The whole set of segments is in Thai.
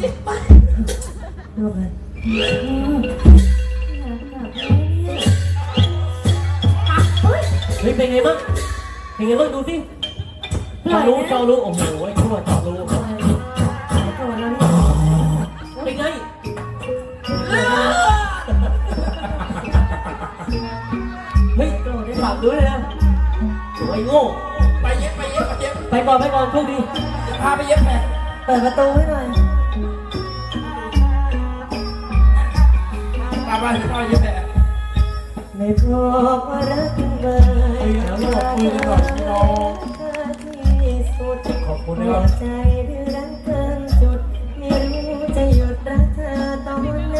สิไปรอบเลยเฮ้ยเป็นไงบ้างเป็นไงบ้างดูสิเจาะรู้เจาะรู้โอ้โหไอ้ชั่วเจาะรู้โกรธแล้วนี่เป็นไงเฮ้ยฝากดูเลยนะไอ้โง่ไปเย็บไปเย็บไปเย็บไปก่อนไปก่อนโชคดีจะพาไปเย็บแผลเปิดประตูให้หน่อย พาไปพาไปเย็บแผลไม่พบว่ารักกันเลยเดี๋ยวเราคุยกันก่อนพี่น้องที่สุดขอบคุณหันะควรับใจดื้อรั้นเกินจุดไม่รู้จะหยุดรักเธอตอนไหน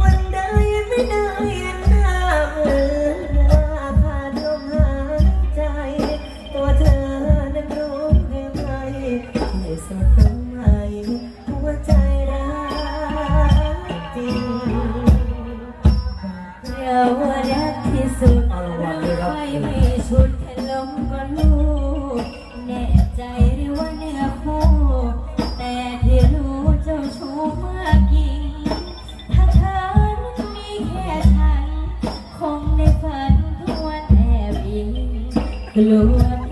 วันใดไม่ได้เห็นหน้าเออหน้าขาดลมหายใจ ตัวเธอนั้นรู้หรือไม่ที่สุดทำไม Hello.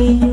Bye.